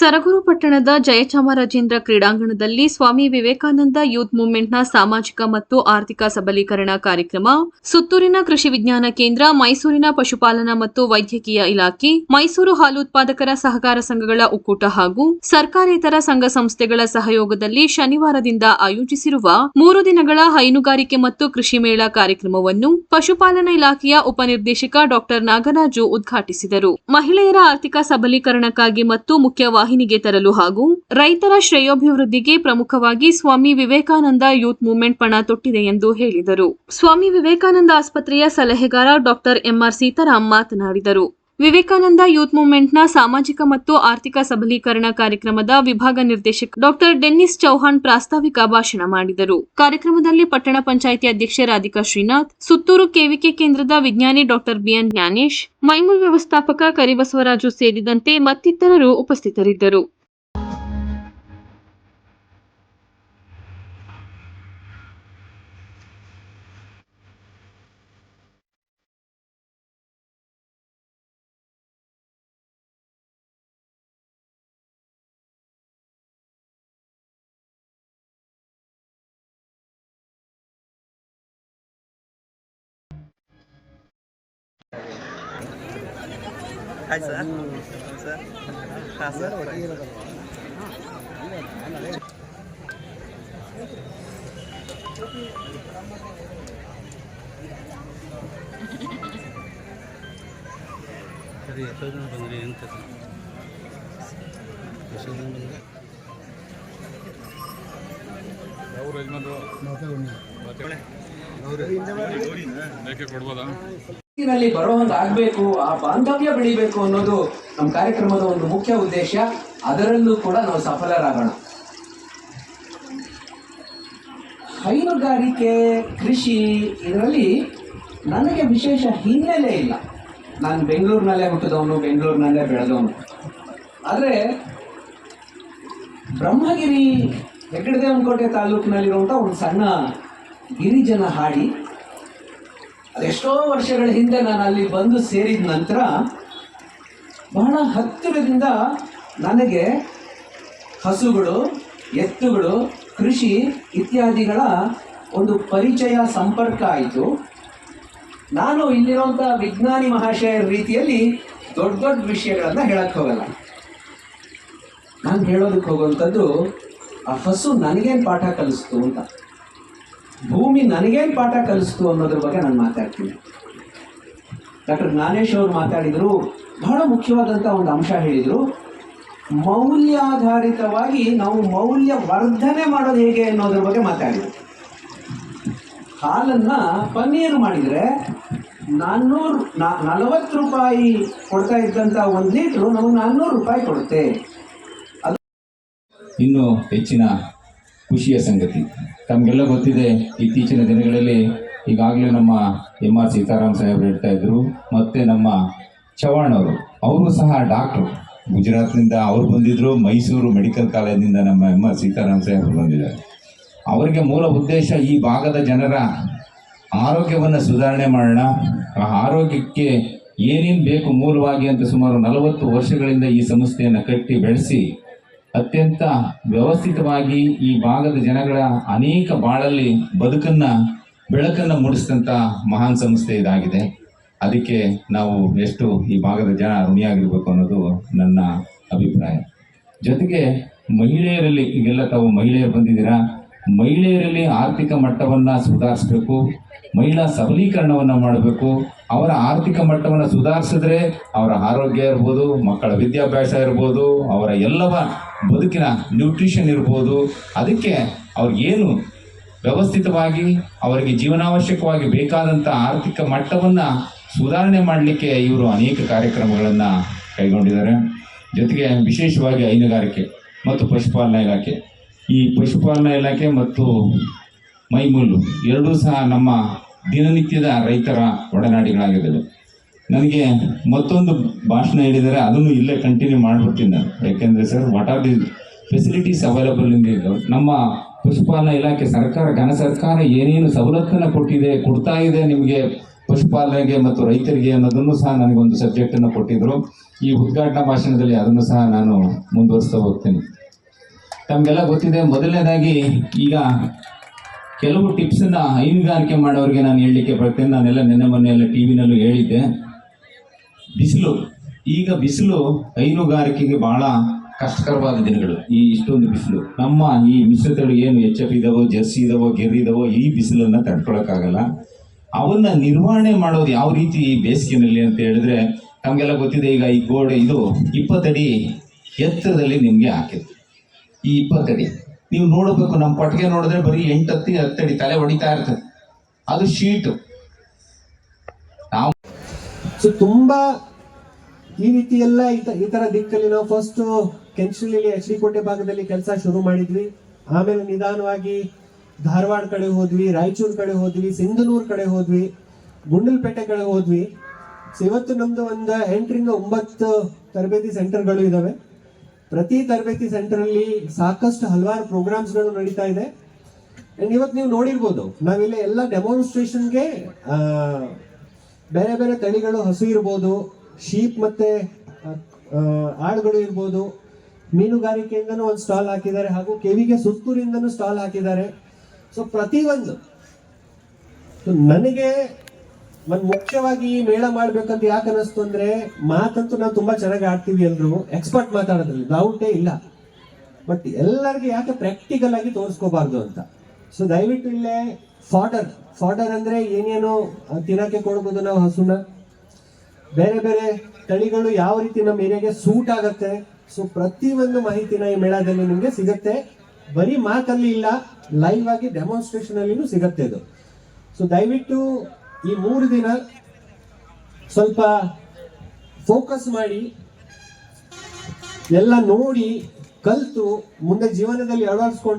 ಸರಗೂರು ಪಟ್ಟಣದ ಜಯಚಾಮರಾಜೇಂದ್ರ ಕ್ರೀಡಾಂಗಣದಲ್ಲಿ ಸ್ವಾಮಿ ವಿವೇಕಾನಂದ ಯೂತ್ ಮೂವ್ಮೆಂಟ್ನ ಸಾಮಾಜಿಕ ಮತ್ತು ಆರ್ಥಿಕ ಸಬಲೀಕರಣ ಕಾರ್ಯಕ್ರಮ, ಸುತ್ತೂರಿನ ಕೃಷಿ ವಿಜ್ಞಾನ ಕೇಂದ್ರ, ಮೈಸೂರಿನ ಪಶುಪಾಲನಾ ಮತ್ತು ವೈದ್ಯಕೀಯ ಇಲಾಖೆ, ಮೈಸೂರು ಹಾಲು ಉತ್ಪಾದಕರ ಸಹಕಾರ ಸಂಘಗಳ ಒಕ್ಕೂಟ ಹಾಗೂ ಸರ್ಕಾರೇತರ ಸಂಘ ಸಂಸ್ಥೆಗಳ ಸಹಯೋಗದಲ್ಲಿ ಶನಿವಾರದಿಂದ ಆಯೋಜಿಸಿರುವ ಮೂರು ದಿನಗಳ ಹೈನುಗಾರಿಕೆ ಮತ್ತು ಕೃಷಿ ಮೇಳ ಕಾರ್ಯಕ್ರಮವನ್ನು ಪಶುಪಾಲನಾ ಇಲಾಖೆಯ ಉಪನಿರ್ದೇಶಕ ಡಾಕ್ಟರ್ ನಾಗರಾಜು ಉದ್ಘಾಟಿಸಿದರು. ಮಹಿಳೆಯರ ಆರ್ಥಿಕ ಸಬಲೀಕರಣಕ್ಕಾಗಿ ಮತ್ತು ಮುಖ್ಯವಾಹಿನಿಗೆ ತರಲು ಹಾಗೂ ರೈತರ ಶ್ರೇಯೋಭಿವೃದ್ಧಿಗೆ ಪ್ರಮುಖವಾಗಿ ಸ್ವಾಮಿ ವಿವೇಕಾನಂದ ಯೂತ್ ಮೂವ್ಮೆಂಟ್ ಪಣ ತೊಟ್ಟಿದೆ ಎಂದು ಹೇಳಿದರು. ಸ್ವಾಮಿ ವಿವೇಕಾನಂದ ಆಸ್ಪತ್ರೆಯ ಸಲಹೆಗಾರ ಡಾಕ್ಟರ್ ಎಂಆರ್ ಸೀತಾರಾಮ್ ಮಾತನಾಡಿದರು. ವಿವೇಕಾನಂದ ಯೂತ್ ಮೂವ್ಮೆಂಟ್ನ ಸಾಮಾಜಿಕ ಮತ್ತು ಆರ್ಥಿಕ ಸಬಲೀಕರಣ ಕಾರ್ಯಕ್ರಮದ ವಿಭಾಗ ನಿರ್ದೇಶಕ ಡಾಕ್ಟರ್ ಡೆನ್ನಿಸ್ ಚೌಹಾಣ್ ಪ್ರಾಸ್ತಾವಿಕ ಭಾಷಣ ಮಾಡಿದರು. ಕಾರ್ಯಕ್ರಮದಲ್ಲಿ ಪಟ್ಟಣ ಪಂಚಾಯಿತಿ ಅಧ್ಯಕ್ಷೆ ರಾಧಿಕಾ ಶ್ರೀನಾಥ್, ಸುತ್ತೂರು ಕೆವಿಕೆ ಕೇಂದ್ರದ ವಿಜ್ಞಾನಿ ಡಾಕ್ಟರ್ ಬಿಎನ್ ಜ್ಞಾನೇಶ್ ಮೈಮೂಲ್ ವ್ಯವಸ್ಥಾಪಕ ಕರಿಬಸವರಾಜು ಸೇರಿದಂತೆ ಮತ್ತಿತರರು ಉಪಸ್ಥಿತರಿದ್ದರು. Hi sir. ಸರ್. ಹಾಂ ಸರ್. ಸರಿ ಎಷ್ಟೋ ಜನ ಬಂದ್ರಿ? ಅಂತ ಎಷ್ಟೋ ಜನ ಬಂದ್ರಿ ಮೇಕೆ ಕೊಡ್ಬೋದಾ? ನಲ್ಲಿ ಬರೋ ಹಂಗೆ ಆಗ್ಬೇಕು, ಆ ಬಾಂಧವ್ಯ ಬೆಳಿಬೇಕು ಅನ್ನೋದು ನಮ್ಮ ಕಾರ್ಯಕ್ರಮದ ಒಂದು ಮುಖ್ಯ ಉದ್ದೇಶ. ಅದರಲ್ಲೂ ಕೂಡ ನಾವು ಸಫಲರಾಗೋಣ. ಹೈನುಗಾರಿಕೆ, ಕೃಷಿ ಇದರಲ್ಲಿ ನನಗೆ ವಿಶೇಷ ಹಿನ್ನೆಲೆ ಇಲ್ಲ. ನಾನು ಬೆಂಗಳೂರಿನಲ್ಲೇ ಹುಟ್ಟಿದವನು, ಬೆಂಗಳೂರಿನಲ್ಲೇ ಬೆಳೆದವನು. ಆದರೆ ಬ್ರಹ್ಮಗಿರಿ ಹೆಗ್ಗಡದೇವನಕೋಟೆ ತಾಲೂಕಿನಲ್ಲಿರುವಂಥ ಒಂದು ಸಣ್ಣ ಗಿರಿಜನ ಹಾಡಿ ಅದೆಷ್ಟೋ ವರ್ಷಗಳ ಹಿಂದೆ ನಾನು ಅಲ್ಲಿ ಬಂದು ಸೇರಿದ ನಂತರ ಬಹಳ ಹತ್ತಿರದಿಂದ ನನಗೆ ಹಸುಗಳು, ಎತ್ತುಗಳು, ಕೃಷಿ ಇತ್ಯಾದಿಗಳ ಒಂದು ಪರಿಚಯ ಸಂಪರ್ಕ ಆಯಿತು. ನಾನು ಇಲ್ಲಿರುವಂಥ ವಿಜ್ಞಾನಿ ಮಹಾಶಯರ ರೀತಿಯಲ್ಲಿ ದೊಡ್ಡ ದೊಡ್ಡ ವಿಷಯಗಳನ್ನು ಹೇಳಕ್ಕೆ ಹೋಗಲ್ಲ. ನಾನು ಹೇಳೋದಕ್ಕೆ ಹೋಗುವಂಥದ್ದು ಆ ಹಸು ನನಗೇನು ಪಾಠ ಕಲಿಸ್ತು ಅಂತ. ಭೂಮಿ ನನಗೇನು ಪಾಠ ಕಲಿಸ್ತು ಅನ್ನೋದ್ರ ಬಗ್ಗೆ ನಾನು ಮಾತಾಡ್ತೀನಿ. ಡಾಕ್ಟರ್ ಜ್ಞಾನೇಶ್ ಅವರು ಮಾತಾಡಿದರು, ಬಹಳ ಮುಖ್ಯವಾದಂಥ ಒಂದು ಅಂಶ ಹೇಳಿದರು. ಮೌಲ್ಯಾಧಾರಿತವಾಗಿ ನಾವು ಮೌಲ್ಯ ವರ್ಧನೆ ಮಾಡೋದು ಹೇಗೆ ಅನ್ನೋದ್ರ ಬಗ್ಗೆ ಮಾತಾಡಿದರು. ಹಾಲನ್ನು ಪನ್ನೀರು ಮಾಡಿದರೆ ನಾನ್ನೂರು ನಲವತ್ತು ರೂಪಾಯಿ ಕೊಡ್ತಾ ಇದ್ದಂಥ ಒಂದು ಲೀಟ್ರು ನಾವು ನಾನ್ನೂರು ರೂಪಾಯಿ ಕೊಡುತ್ತೆ. ಇನ್ನೂ ಹೆಚ್ಚಿನ ಖುಷಿಯ ಸಂಗತಿ. ತಮಗೆಲ್ಲ ಗೊತ್ತಿದೆ, ಇತ್ತೀಚಿನ ದಿನಗಳಲ್ಲಿ ಈಗಾಗಲೇ ನಮ್ಮ ಎಂ ಆರ್ ಸೀತಾರಾಮ್ ಸಾಹೇಬ್ರು ಹೇಳ್ತಾ ಇದ್ರು, ಮತ್ತು ನಮ್ಮ ಚವಾಣ್ ಅವರು. ಅವರು ಸಹ ಡಾಕ್ಟ್ರು. ಗುಜರಾತ್ನಿಂದ ಅವ್ರು ಬಂದಿದ್ದರು ಮೈಸೂರು ಮೆಡಿಕಲ್ ಕಾಲೇಜಿನಿಂದ ನಮ್ಮ ಎಂ ಆರ್ ಸೀತಾರಾಮ್ ಸಾಹೇಬ್ರು ಬಂದಿದ್ದಾರೆ. ಅವರಿಗೆ ಮೂಲ ಉದ್ದೇಶ ಈ ಭಾಗದ ಜನರ ಆರೋಗ್ಯವನ್ನು ಸುಧಾರಣೆ ಮಾಡೋಣ. ಆ ಆರೋಗ್ಯಕ್ಕೆ ಏನೇನು ಬೇಕು ಮೂಲವಾಗಿ ಅಂತ ಸುಮಾರು ನಲವತ್ತು ವರ್ಷಗಳಿಂದ ಈ ಸಂಸ್ಥೆಯನ್ನು ಕಟ್ಟಿ ಬೆಳೆಸಿ ಅತ್ಯಂತ ವ್ಯವಸ್ಥಿತವಾಗಿ ಈ ಭಾಗದ ಜನಗಳ ಅನೇಕ ಬಾಳಲ್ಲಿ ಬದುಕನ್ನ, ಬೆಳಕನ್ನು ಮೂಡಿಸಿದಂಥ ಮಹಾನ್ ಸಂಸ್ಥೆ ಇದಾಗಿದೆ. ಅದಕ್ಕೆ ನಾವು ಎಷ್ಟು ಈ ಭಾಗದ ಜನ ಋಣಿಯಾಗಿರ್ಬೇಕು ಅನ್ನೋದು ನನ್ನ ಅಭಿಪ್ರಾಯ. ಜೊತೆಗೆ ಮಹಿಳೆಯರಲ್ಲಿ ಈಗೆಲ್ಲ ತಾವು ಮಹಿಳೆಯರು ಬಂದಿದ್ದೀರಾ? ಮಹಿಳೆಯರಲ್ಲಿ ಆರ್ಥಿಕ ಮಟ್ಟವನ್ನು ಸುಧಾರಿಸಬೇಕು, ಮಹಿಳಾ ಸಬಲೀಕರಣವನ್ನು ಮಾಡಬೇಕು. ಅವರ ಆರ್ಥಿಕ ಮಟ್ಟವನ್ನು ಸುಧಾರಿಸಿದ್ರೆ ಅವರ ಆರೋಗ್ಯ ಇರ್ಬೋದು, ಮಕ್ಕಳ ವಿದ್ಯಾಭ್ಯಾಸ ಇರ್ಬೋದು, ಅವರ ಎಲ್ಲವ ಬದುಕಿನ ನ್ಯೂಟ್ರಿಷನ್ ಇರ್ಬೋದು. ಅದಕ್ಕೆ ಅವ್ರಿಗೇನು ವ್ಯವಸ್ಥಿತವಾಗಿ ಅವರಿಗೆ ಜೀವನಾವಶ್ಯಕವಾಗಿ ಬೇಕಾದಂಥ ಆರ್ಥಿಕ ಮಟ್ಟವನ್ನು ಸುಧಾರಣೆ ಮಾಡಲಿಕ್ಕೆ ಇವರು ಅನೇಕ ಕಾರ್ಯಕ್ರಮಗಳನ್ನು ಕೈಗೊಂಡಿದ್ದಾರೆ. ಜೊತೆಗೆ ವಿಶೇಷವಾಗಿ ಹೈನುಗಾರಿಕೆ ಮತ್ತು ಪಶುಪಾಲನಾ ಇಲಾಖೆ. ಈ ಪಶುಪಾಲನಾ ಇಲಾಖೆ ಮತ್ತು ಮೈಮೂಲು ಎರಡೂ ಸಹ ನಮ್ಮ ದಿನನಿತ್ಯದ ರೈತರ ಒಡನಾಡಿಗಳಾಗಿದ್ದಾವೆ. ನನಗೆ ಮತ್ತೊಂದು ಭಾಷಣ ಹೇಳಿದರೆ ಅದನ್ನು ಇಲ್ಲೇ ಕಂಟಿನ್ಯೂ ಮಾಡಿಬಿಡ್ತೀನಿ ನಾನು. ಯಾಕೆಂದರೆ sir what are the facilities available in the ನಮ್ಮ ಪಶುಪಾಲನಾ ಇಲಾಖೆ ಸರ್ಕಾರ, ಘನ ಸರ್ಕಾರ ಏನೇನು ಸವಲತ್ತನ್ನು ಕೊಟ್ಟಿದೆ, ಕೊಡ್ತಾ ಇದೆ ನಿಮಗೆ ಪಶುಪಾಲನೆಗೆ ಮತ್ತು ರೈತರಿಗೆ ಅನ್ನೋದನ್ನು ಸಹ ನನಗೊಂದು ಸಬ್ಜೆಕ್ಟನ್ನು ಕೊಟ್ಟಿದ್ದರು ಈ ಉದ್ಘಾಟನಾ ಭಾಷಣದಲ್ಲಿ ಅದನ್ನು ಸಹ ನಾನು ಮುಂದುವರಿಸ್ತಾ ಹೋಗ್ತೇನೆ. ತಮಗೆಲ್ಲ ಗೊತ್ತಿದೆ, ಮೊದಲನೇದಾಗಿ ಈಗ ಕೆಲವು ಟಿಪ್ಸನ್ನ ಹೈನುಗಾರಿಕೆ ಮಾಡೋರಿಗೆ ನಾನು ಹೇಳಲಿಕ್ಕೆ ಬರ್ತೇನೆ. ನಾನೆಲ್ಲ ನಿನ್ನೆ ಮೊನ್ನೆ ಎಲ್ಲ ಟಿ ವಿನಲ್ಲೂ ಹೇಳಿದ್ದೆ. ಬಿಸಿಲು. ಈಗ ಬಿಸಿಲು ಹೈನುಗಾರಿಕೆಗೆ ಬಹಳ ಕಷ್ಟಕರವಾದ ದಿನಗಳು. ಈ ಇಷ್ಟೊಂದು ಬಿಸಿಲು. ನಮ್ಮ ಈ ಮಿಶ್ರತಳಿ ಏನು ಎಚ್ ಎಫ್ ಇದಾವೋ ಜರ್ಸಿ ಇದಾವೋ, ಗೆರ್ ಇದಾವೋ, ಈ ಬಿಸಿಲನ್ನು ತಡ್ಕೊಳಕ್ಕಾಗಲ್ಲ. ಅವನ್ನ ನಿರ್ವಹಣೆ ಮಾಡೋದು ಯಾವ ರೀತಿ ಈ ಬೇಸಿಗೆನಲ್ಲಿ ಅಂತ ಹೇಳಿದ್ರೆ ನಮಗೆಲ್ಲ ಗೊತ್ತಿದೆ, ಈಗ ಈ ಗೋಡೆ ಇದು ಇಪ್ಪತ್ತಡಿ ಎತ್ತರದಲ್ಲಿ ನಿಮಗೆ ಹಾಕಿದೆ ಈ ಇಪ್ಪತ್ತಡಿ ನೀವು ನೋಡಬೇಕು, ನಮ್ಮ ಪಟ್ಟಿಗೆ ನೋಡಿದ್ರೆ ಬರೀ ಎಂಟು ಹತ್ತಿ ಹತ್ತಡಿ ತಲೆ ಹೊಡಿತಾ ಇರ್ತದೆ. ಅದು ಶೀಟು. ನಾವು ಸೊ ತುಂಬಾ ಈ ರೀತಿ ಎಲ್ಲ ಈ ತರ ದಿಕ್ಕಲ್ಲಿ ನಾವು ಫಸ್ಟ್ ಕೆಂಚಲಿಲ್ಲಿ ಎಚ್ ಕೋಟೆ ಭಾಗದಲ್ಲಿ ಕೆಲಸ ಶುರು ಮಾಡಿದ್ವಿ. ಆಮೇಲೆ ನಿಧಾನವಾಗಿ ಧಾರವಾಡ ಕಡೆ ಹೋದ್ವಿ, ರಾಯಚೂರು ಕಡೆ ಹೋದ್ವಿ, ಸಿಂಧನೂರು ಕಡೆ ಹೋದ್ವಿ, ಗುಂಡಲ್ಪೇಟೆ ಕಡೆ ಹೋದ್ವಿ. ಸೊ ಇವತ್ತು ನಮ್ದು ಒಂದು ಎಂಟರಿಂದ ಒಂಬತ್ತು ತರಬೇತಿ ಸೆಂಟರ್ಗಳು ಇದಾವೆ. ಪ್ರತಿ ತರಬೇತಿ ಸೆಂಟರ್ ಅಲ್ಲಿ ಸಾಕಷ್ಟು ಹಲವಾರು ಪ್ರೋಗ್ರಾಮ್ಸ್ಗಳು ನಡೀತಾ ಇದೆ. ಅಂಡ್ ಇವತ್ತು ನೀವು ನೋಡಿರ್ಬೋದು ನಾವಿಲ್ಲಿ ಎಲ್ಲ ಡೆಮಾನ್ಸ್ಟ್ರೇಷನ್ಗೆ ಬೇರೆ ಬೇರೆ ತಳಿಗಳು ಹಸು ಇರ್ಬೋದು ಶೀಪ್ ಮತ್ತೆ ಆ, ಆ, ಆಡುಗಳು ಇರ್ಬೋದು ಮೀನುಗಾರಿಕೆಯಿಂದನೂ ಒಂದು ಸ್ಟಾಲ್ ಹಾಕಿದ್ದಾರೆ ಹಾಗೂ ಕೆವಿಗೆ ಸುತ್ತೂರಿಂದನೂ ಸ್ಟಾಲ್ ಹಾಕಿದ್ದಾರೆ. ಸೊ ಪ್ರತಿಯೊಂದು ನನಗೆ ಒಂದು ಮುಖ್ಯವಾಗಿ ಈ ಮೇಳ ಮಾಡ್ಬೇಕಂತ ಯಾಕೆ ಅನಿಸ್ತು ಅಂದ್ರೆ, ಮಾತಂತೂ ನಾವು ತುಂಬಾ ಚೆನ್ನಾಗಿ ಆಡ್ತೀವಿ ಎಲ್ರು. ಎಕ್ಸ್ಪರ್ಟ್ ಮಾತಾಡೋದ್ರಲ್ಲಿ ಡೌಟೇ ಇಲ್ಲ. ಬಟ್ ಎಲ್ಲರಿಗೆ ಯಾಕೆ ಪ್ರಾಕ್ಟಿಕಲ್ ಆಗಿ ತೋರಿಸ್ಕೋಬಾರ್ದು ಅಂತ? ಸೊ ದಯವಿಟ್ಟು ಇಲ್ಲೇ ಫಾಡರ್ ಫಾಡರ್ ಅಂದ್ರೆ ಏನೇನೋ ತಿನ್ನಕ್ಕೆ ಕೊಡ್ಬೋದು ನಾವು ಹಸುನ. ಬೇರೆ ಬೇರೆ ತಳಿಗಳು ಯಾವ ರೀತಿ ನಮ್ಮ ಏರಿಯಾಗೆ ಸೂಟ್ ಆಗತ್ತೆ. ಸೊ ಪ್ರತಿಯೊಂದು ಮಾಹಿತಿನ ಈ ಮೇಳದಲ್ಲಿ ನಿಮ್ಗೆ ಸಿಗತ್ತೆ. ಬರೀ ಮಾತಲ್ಲಿ ಇಲ್ಲ ಲೈವ್ ಆಗಿ ಡೆಮಾನ್ಸ್ಟ್ರೇಷನ್ ಅಲ್ಲಿನೂ ಸಿಗತ್ತೆ ಇದು. ಸೊ ದಯವಿಟ್ಟು ಈ ಮೂರು ದಿನ ಸ್ವಲ್ಪ ಫೋಕಸ್ ಮಾಡಿ ಎಲ್ಲ ನೋಡಿ ಕಲ್ತು ಮುಂದೆ ಜೀವನದಲ್ಲಿ ಅಳವಡಿಸ್ಕೊಂಡ್ರೆ